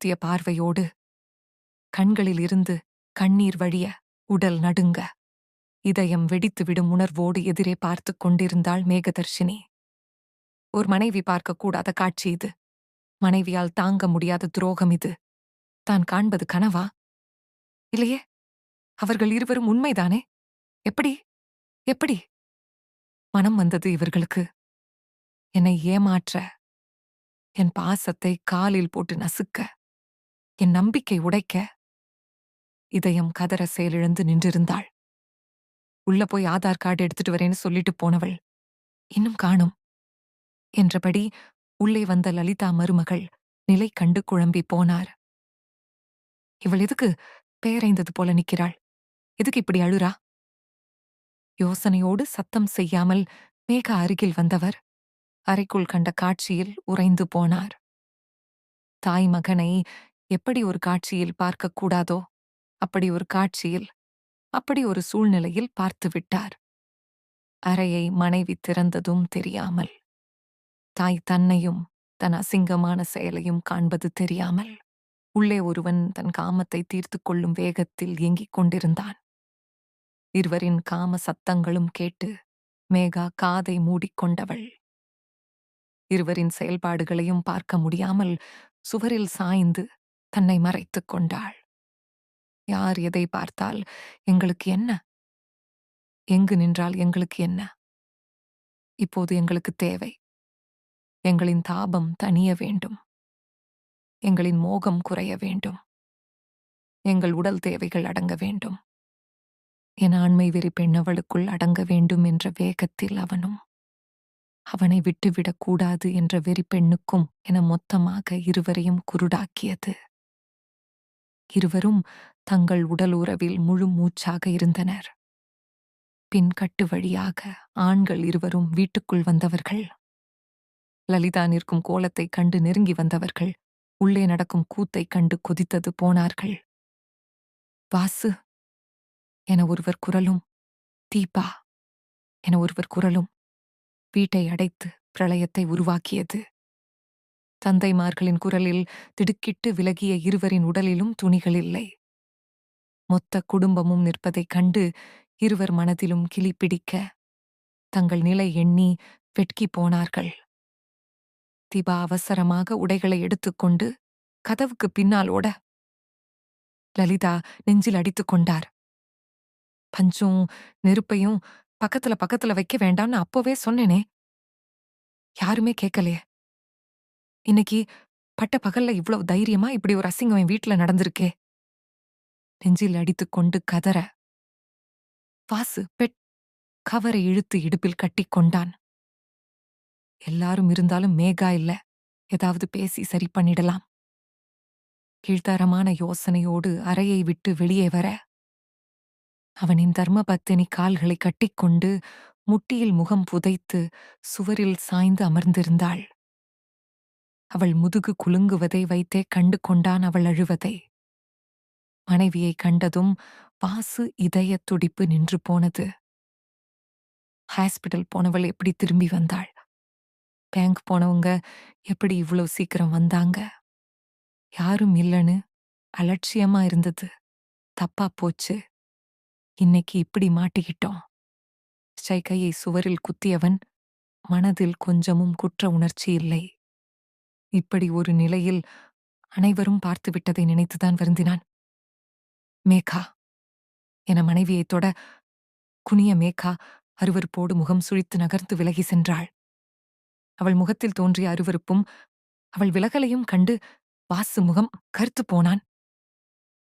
குத்திய பார்வையோடு கண்களில் இருந்து கண்ணீர் வழிய உடல் நடுங்க. இதயம் வெடித்துவிடும் உணர்வோடு எதிரே பார்த்துக் கொண்டிருந்தாள் மேகதர்ஷினி. ஒரு மனைவி பார்க்கக்கூடாத காட்சி இது. மனைவியால் தாங்க முடியாத துரோகம் இது. தான் காண்பது கனவா? இல்லையே? அவர்கள் இருவரும் உண்மைதானே? எப்படி? எப்படி? மனம் வந்தது இவர்களுக்கு. என்னை ஏமாற்ற. என் பாசத்தை காலில் போட்டு நசுக்க. என் நம்பிக்கை உடைக்க இதயம் கதற செயலிழந்து நின்றிருந்தாள். உள்ள போய் ஆதார் கார்டு எடுத்துட்டு வரேன்னு சொல்லிட்டு போனவள் இன்னும் காணும் என்றபடி உள்ளே வந்த லலிதா மருமகள் நிலை கண்டு குழம்பி போனார். இவள் எதுக்கு பேரைந்தது போல நிற்கிறாள்? எதுக்கு இப்படி அழுறா? யோசனையோடு சத்தம் செய்யாமல் மேக அருகில் வந்தவர் அறைக்குள் கண்ட காட்சியில் உறைந்து போனார். தாய் மகனை எப்படி ஒரு காட்சியில் பார்க்கக்கூடாதோ அப்படி ஒரு காட்சியில் அப்படி ஒரு சூழ்நிலையில் பார்த்து விட்டார். அறையை மனைவி திறந்ததும் தெரியாமல் தாய் தன்னையும் தன் அசிங்கமான செயலையும் காண்பது தெரியாமல் உள்ளே ஒருவன் தன் காமத்தை தீர்த்து கொள்ளும் வேகத்தில் இயங்கிக் கொண்டிருந்தான். இருவரின் காம சத்தங்களும் கேட்டு மேகா காதை மூடிக்கொண்டவள் இருவரின் செயல்பாடுகளையும் பார்க்க முடியாமல் சுவரில் சாய்ந்து தன்னை மறைத்துக் கொண்டாள். யார் எதை பார்த்தால் எங்களுக்கு என்ன? எங்கு நின்றால் எங்களுக்கு என்ன? இப்போது எங்களுக்கு தேவை. எங்களின் தாபம் தணிய வேண்டும். எங்களின் மோகம் குறைய வேண்டும். எங்கள் உடல் தேவைகள் அடங்க வேண்டும். என் ஆண்மை வெறி பெண்ணவளுக்குள் அடங்க வேண்டும் என்ற வேகத்தில் அவனும் அவனை விட்டுவிடக்கூடாது என்ற வெறி பெண்ணுக்கும் என மொத்தமாக இருவரையும் குருடாக்கியது. இருவரும் தங்கள் உடல் உறவில் முழு மூச்சாக இருந்தனர். பின் கட்டு வழியாக ஆண்கள் இருவரும் வீட்டுக்குள் வந்தவர்கள் லலிதா நிற்கும் கோலத்தைக் கண்டு நெருங்கி வந்தவர்கள் உள்ளே நடக்கும் கூத்தைக் கண்டு கொதித்தது போனார்கள். வாசு என ஒருவர் குரலும் தீபா என ஒருவர் குரலும் வீட்டை அடைத்து பிரளயத்தை உருவாக்கியது. தந்தைமார்களின் குரலில் திடுக்கிட்டு விலகிய இருவரின் உடலிலும் துணிகள் இல்லை. மொத்த குடும்பமும் நிற்பதைக் கண்டு இருவர் மனதிலும் கிளி பிடிக்க தங்கள் நிலை எண்ணி வெட்கி போனார்கள். திபா அவசரமாக உடைகளை எடுத்துக்கொண்டு கதவுக்கு பின்னால் ஓட. லலிதா நெஞ்சில் அடித்துக் கொண்டார். பஞ்சும் நெருப்பையும் பக்கத்துல பக்கத்துல வைக்க வேண்டாம்னு அப்போவே சொன்னேனே. யாருமே கேட்கலையே. இன்னைக்கு பட்ட பகல்ல இவ்வளவு தைரியமா இப்படி ஒரு அசிங்கம் என் வீட்டுல நடந்திருக்கே. நெஞ்சில் அடித்துக்கொண்டு கதற. வாசு பெட் கவரை இழுத்து இடுப்பில் கட்டிக் கொண்டான். எல்லாரும் இருந்தாலும் மேகா இல்ல. ஏதாவது பேசி சரி பண்ணிடலாம். கீழ்த்தரமான யோசனையோடு அறையை விட்டு வெளியே வர. அவனின் தர்மபத்தினி கால்களை கட்டிக்கொண்டு முட்டியில் முகம் புதைத்து சுவரில் சாய்ந்து அமர்ந்திருந்தாள். அவள் முதுகு குலுங்குவதை வைத்தே கண்டு கொண்டான் அவள் அழுவதை. மனைவியை கண்டதும் பாசு இதய துடிப்பு நின்று போனது. ஹாஸ்பிட்டல் போனவள் எப்படி திரும்பி வந்தாள்? பேங்க் போனவங்க எப்படி இவ்வளவு சீக்கிரம் வந்தாங்க? யாரும் இல்லைன்னு அலட்சியமா இருந்தது. தப்பா போச்சு. இன்னைக்கு இப்படி மாட்டிக்கிட்டோம். கையை சுவரில் குத்தியவன் மனதில் கொஞ்சமும் குற்ற உணர்ச்சி இல்லை. இப்படி ஒரு நிலையில் அனைவரும் பார்த்துவிட்டதை நினைத்துதான் வருந்தினான். மேகா என மனைவியைத் தொட குனிய மேகா அருவருப்போடு முகம் சுழித்து நகர்ந்து விலகி சென்றாள். அவள் முகத்தில் தோன்றிய அருவருப்பும் அவள் விலகலையும் கண்டு வாசு முகம் கருத்து போனான்.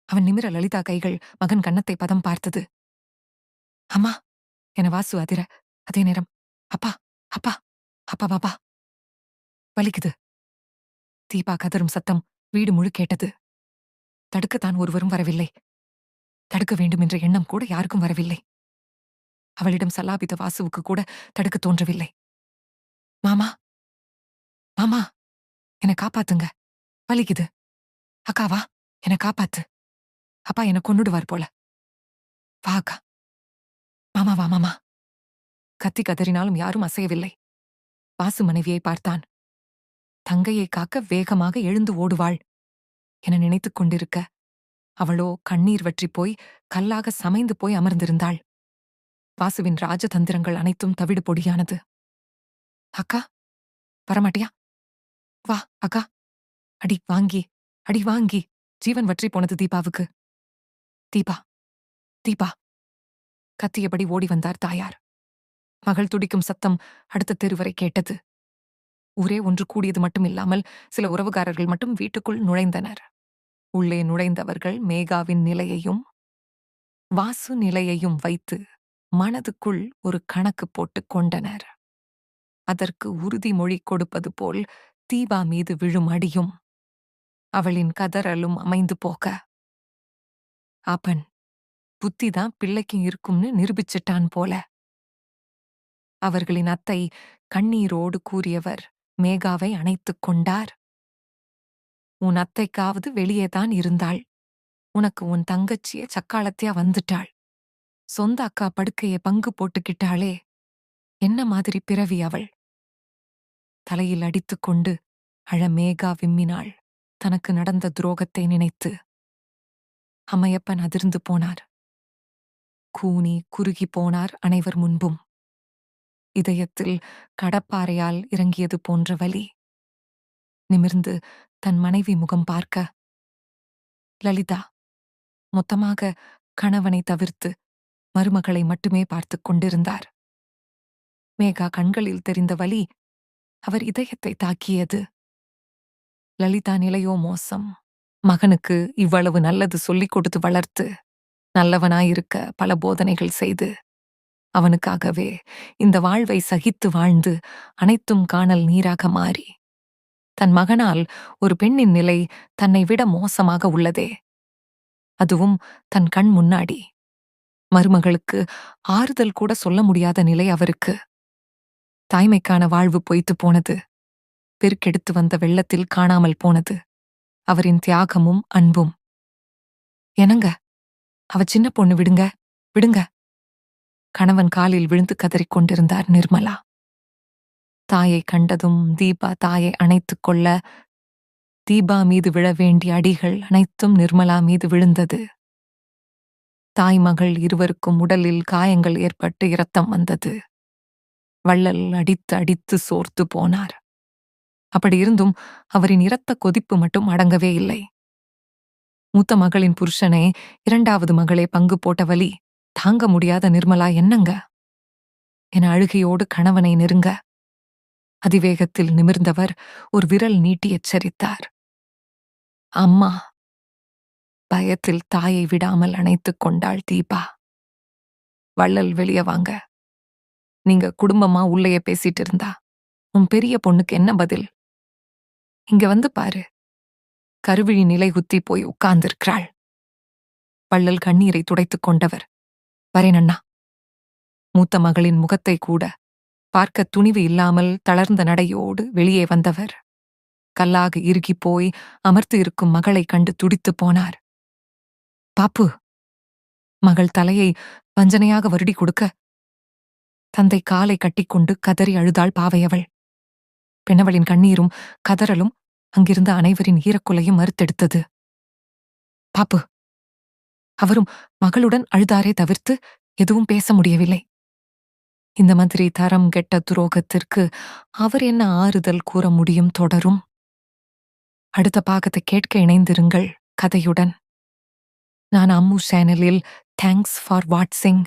அவன் நிமிர லலிதா கைகள் மகன் கன்னத்தை பதம் பார்த்தது. அம்மா என வாசு அதிர அதே நேரம் அப்பா அப்பா அப்பா பாப்பா. வலிக்குது. தீபா கதறும் சத்தம் வீடு முழு கேட்டது. தடுக்கத்தான் ஒருவரும் வரவில்லை. தடுக்க வேண்டும் என்ற எண்ணம் கூட யாருக்கும் வரவில்லை. அவளிடம் சல்லாபித்த வாசுவுக்கு கூட தடுக்க தோன்றவில்லை. மாமா மாமா என்னை காப்பாத்துங்க. வலிக்குது அக்காவா என்னை காப்பாத்து. அப்பா என்னை கொண்டுடுவார் போல. வா அக்கா. மாமா வா மாமா. கத்தி கதறினாலும் யாரும் அசையவில்லை. வாசு மனைவியை பார்த்தான். தங்கையை காக்க வேகமாக எழுந்து ஓடுவாள். என நினைத்துக் கொண்டிருக்க அவளோ கண்ணீர் வற்றி போய் கல்லாக சமைந்து போய் அமர்ந்திருந்தாள். வாசுவின் ராஜதந்திரங்கள் அனைத்தும் தவிடு பொடியானது. அக்கா வரமாட்டியா? வா அக்கா. அடி வாங்கி அடி வாங்கி. ஜீவன் வற்றி போனது தீபாவுக்கு. தீபா தீபா. கத்தியபடி ஓடி வந்தார் தாயார். மகள் துடிக்கும் சத்தம் அடுத்த தெருவரை கேட்டது. ஒரே ஒன்று கூடியது மட்டுமில்லாமல் சில உறவுகாரர்கள் மட்டும் வீட்டுக்குள் நுழைந்தனர். உள்ளே நுழைந்தவர்கள் மேகாவின் நிலையையும் வாசு நிலையையும் வைத்து மனதுக்குள் ஒரு கணக்கு போட்டுக் கொண்டனர். அதற்கு உறுதிமொழி கொடுப்பது போல் தீபா மீது விழும் அடியும் அவளின் கதறலும் அமைந்து போக. அப்பன் புத்திதான் பிள்ளைக்கு இருக்கும்னு நிரூபிச்சிட்டான் போல. அவர்களின் அத்தை கண்ணீரோடு கூறியவர் மேகாவை அணைத்துக் கொண்டார். உன் அத்தைக்காவது வெளியேதான் இருந்தாள். உனக்கு உன் தங்கச்சிய சக்காலத்தையா வந்துட்டாள். சொந்த அக்கா படுக்கையை பங்கு போட்டுக்கிட்டாளே. என்ன மாதிரி பிறவி அவள்? தலையில் அடித்துக்கொண்டு அழமேகா விம்மினாள். தனக்கு நடந்த துரோகத்தை நினைத்து. அமையப்பன் அதிர்ந்து போனார். கூனி குறுகி போனார் அனைவர் முன்பும். இதயத்தில் கடப்பாறையால் இறங்கியது போன்ற வலி. நிமிர்ந்து தன் மனைவி முகம் பார்க்க லலிதா மொத்தமாக கணவனை தவிர்த்து மருமகளை மட்டுமே பார்த்துக் கொண்டிருந்தார். மேகா கண்களில் தெரிந்த வலி அவர் இதயத்தை தாக்கியது. லலிதா நிலையோ மோசம். மகனுக்கு இவ்வளவு நல்லது சொல்லிக் கொடுத்து வளர்த்து நல்லவனாயிருக்க பல போதனைகள் செய்து அவனுக்காகவே. இந்த வாழ்வை சகித்து வாழ்ந்து அனைத்தும் காணல் நீராக மாறி. தன் மகனால் ஒரு பெண்ணின் நிலை தன்னை விட மோசமாக உள்ளதே. அதுவும் தன் கண் முன்னாடி. மருமகளுக்கு ஆறுதல் கூட சொல்ல முடியாத நிலை அவருக்கு. தாய்மைக்கான வாழ்வு பொய்த்து போனது. பெருக்கெடுத்து வந்த வெள்ளத்தில் காணாமல் போனது. அவரின் தியாகமும் அன்பும். என்னங்க? அவ சின்ன பொண்ணு விடுங்க விடுங்க. கணவன் காலில் விழுந்து கதறிக் கொண்டிருந்தார் நிர்மலா. தாயை கண்டதும் தீபா தாயை அணைத்துக் கொள்ள தீபா மீது விழ வேண்டிய அடிகள் அனைத்தும் நிர்மலா மீது விழுந்தது. தாய் மகள் இருவருக்கும் உடலில் காயங்கள் ஏற்பட்டு இரத்தம் வந்தது. வள்ளல் அடித்து அடித்து சோர்த்து போனார். அப்படி இருந்தும் அவரின் இரத்த கொதிப்பு மட்டும் அடங்கவே இல்லை. மூத்த மகளின் புருஷனே இரண்டாவது மகளே பங்கு போட்ட வலி தாங்க முடியாத நிர்மலா என்னங்க? என அழுகையோடு கணவனை நெருங்க அதிவேகத்தில் நிமிர்ந்தவர் ஒரு விரல் நீட்டி எச்சரித்தார் அம்மா! பயத்தில் தாயை விடாமல் அணைத்துக் கொண்டாள் தீபா. வள்ளல் வெளிய வாங்க. நீங்க குடும்பமா உள்ளேயே பேசிட்டு இருந்தா? உன் பெரிய பொண்ணுக்கு என்ன பதில்? இங்க வந்து பாரு. கருவிழி நிலை குத்தி போய் உட்கார்ந்திருக்கிறாள். வள்ளல் கண்ணீரை துடைத்துக் கொண்டவர். வரேனண்ணா. மூத்த மகளின் முகத்தை கூட பார்க்க துணிவு இல்லாமல் தளர்ந்த நடையோடு வெளியே வந்தவர். கல்லாக இறுகி போய் அமர்த்து இருக்கும் மகளை கண்டு துடித்துப் போனார். பாப்பு மகள் தலையை வஞ்சனையாக வருடி கொடுக்க. தந்தை காலை கட்டிக்கொண்டு கதறி அழுதாள் பாவையவள். பெண்ணவளின் கண்ணீரும் கதறலும் அங்கிருந்த அனைவரின் ஈரக்குலையும் மறுத்தெடுத்தது பாப்பு அவரும் மகளுடன் அழுதாரே தவிர்த்து எதுவும் பேச முடியவில்லை. இந்த மாதிரி தரம் கெட்ட துரோகத்திற்கு அவர் என்ன ஆறுதல் கூற முடியும் தொடரும்? அடுத்த பாகத்தை கேட்க இணைந்திருங்கள் கதையுடன். நான் அம்மு சேனலில் தேங்க்ஸ் ஃபார் வாட்சிங்